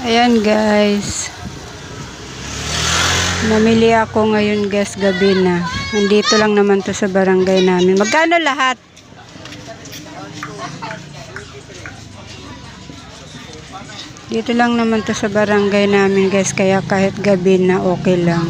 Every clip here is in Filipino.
Ayan guys. Namili ako ngayon guys gabi na. Nandito lang naman to sa barangay namin. Magkano lahat? Dito lang naman to sa barangay namin guys. Kaya kahit gabi na okay lang.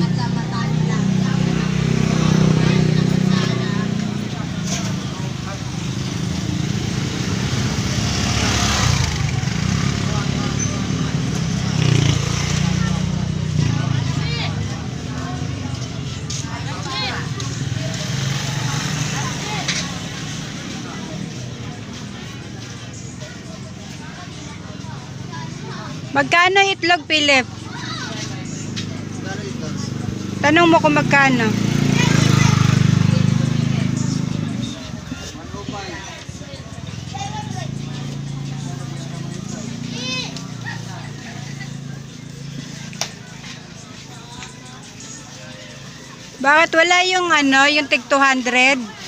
Magkano itlog, Philip? Tanong mo kung magkano. Bakit wala yung ano, yung tig 200?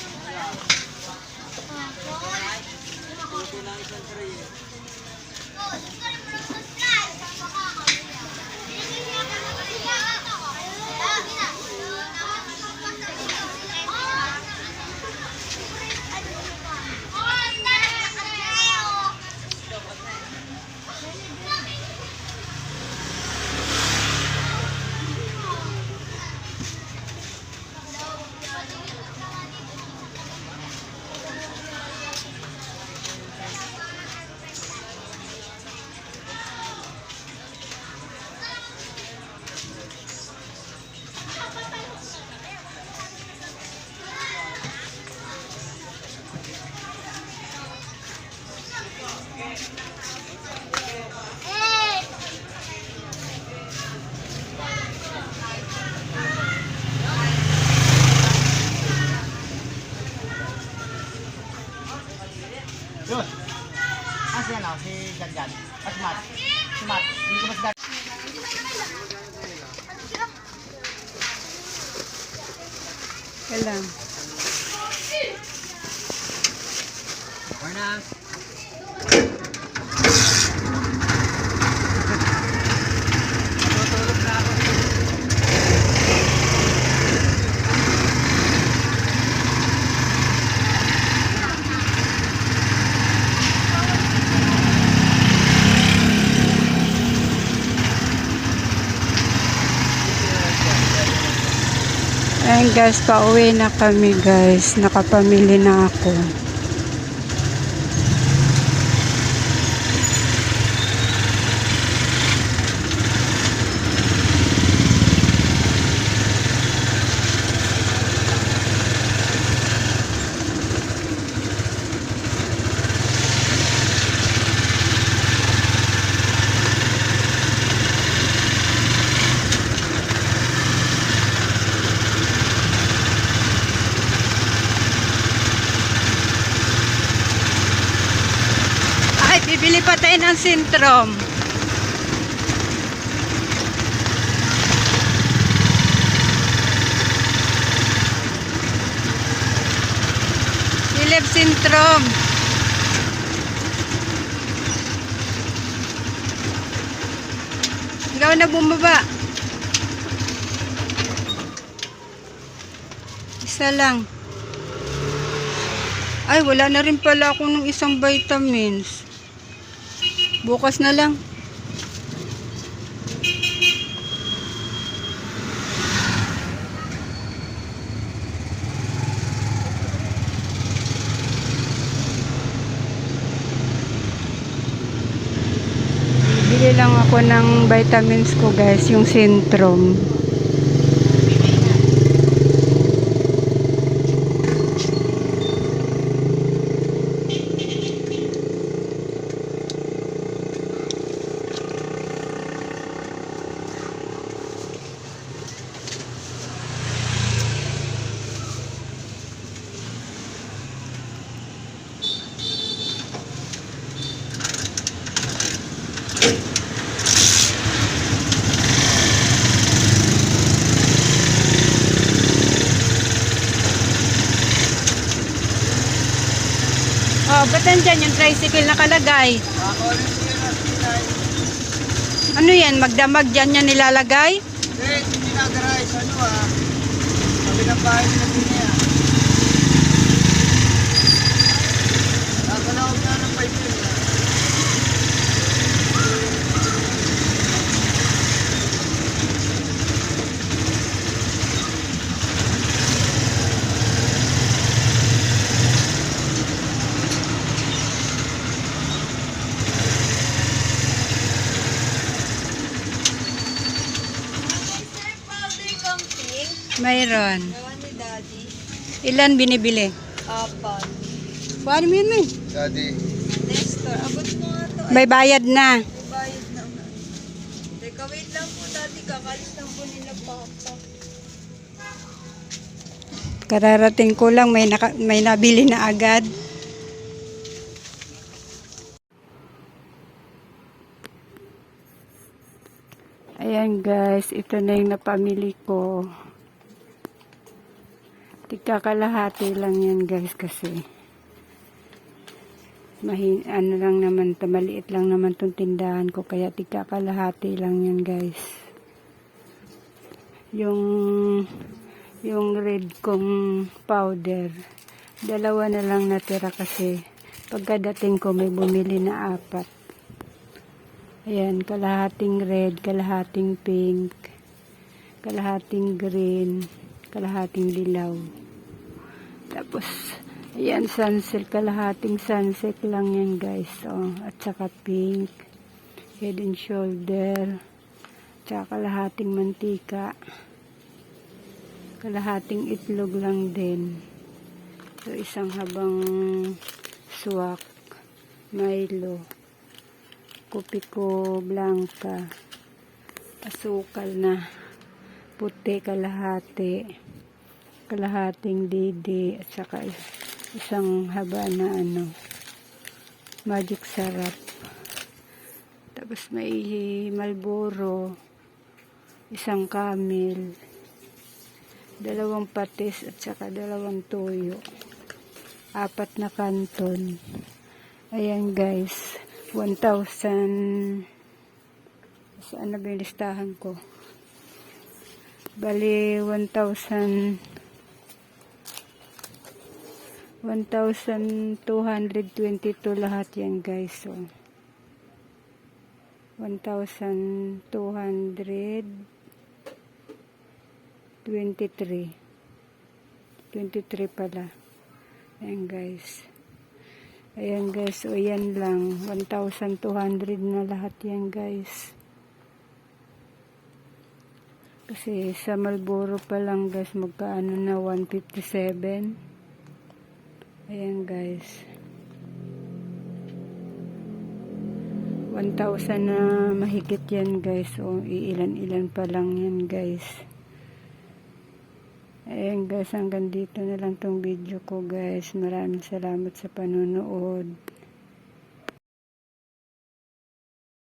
Ah, si ano, si Matt. Hindi ko mas dati. Kailan? Tutulog Ayan guys, pauwi na kami guys. Nakapamili na ako. Ay, bibili pa tayo ng sintrom. Philip Sintrom. Ikaw na bumaba. Isa lang. Ay, wala na rin pala ako ng isang vitamins. Bukas na lang. Bili lang ako ng vitamins ko guys, yung Centrum. Oh, ba't nandyan yung tricycle nakalagay? Ano yan? Magdamag dyan yan nilalagay? Hindi, hindi ginagaray sa ano ah. Sabi ng bahay nila din niya. Kakalawag na ng pipe yun ah. Sir, powder kang pink. Mayroon. Gawa ni Daddy. Ilan binibili? Apat. Paano mo yun, May? Daddy. Nestor, abot mo nga to. Ay, May bayad na. may bayad na nga. Teka, wait lang po, Daddy. Kakalis lang po nila papa. Kararating ko lang, may, naka, may nabili na agad. Ayan guys, ito na yung napamili ko. Tika kalahati lang yan guys kasi. Mahin, ano lang naman, maliit lang naman tong tindahan ko kaya tika lang yan guys. Yung yung red kong powder. Dalawa na lang natira kasi pagkadating ko may bumili na apat. Ayan, kalahating red, kalahating pink, kalahating green, kalahating dilaw. Tapos, ayan, sunset, kalahating sunset lang yan guys. Oh, at saka pink, head and shoulder, tsaka kalahating mantika kalahating itlog lang din. So, isang habang swak, Milo, Kupiko Blanca, asukal na, puti kalahati, kalahating didi, at saka isang haba na ano, magic sarap. Tapos may Malboro, isang camel, dalawang patis at saka dalawang tuyo. Apat na kanton. Ayan guys, 1,000 saan na ba listahan ko? Bali, 1,000 1,222 lahat yan guys. So, 1,200 23 23 pala. Ayan guys. Ayan guys o yan lang. 1,200 na lahat yan guys. Kasi sa Malboro pa lang guys magkaano na 157 ayan guys 1,000 na mahigit yan guys o iilan-ilan pa lang yan guys Ayan guys, hanggang dito na lang tong video ko guys. Maraming salamat sa panonood.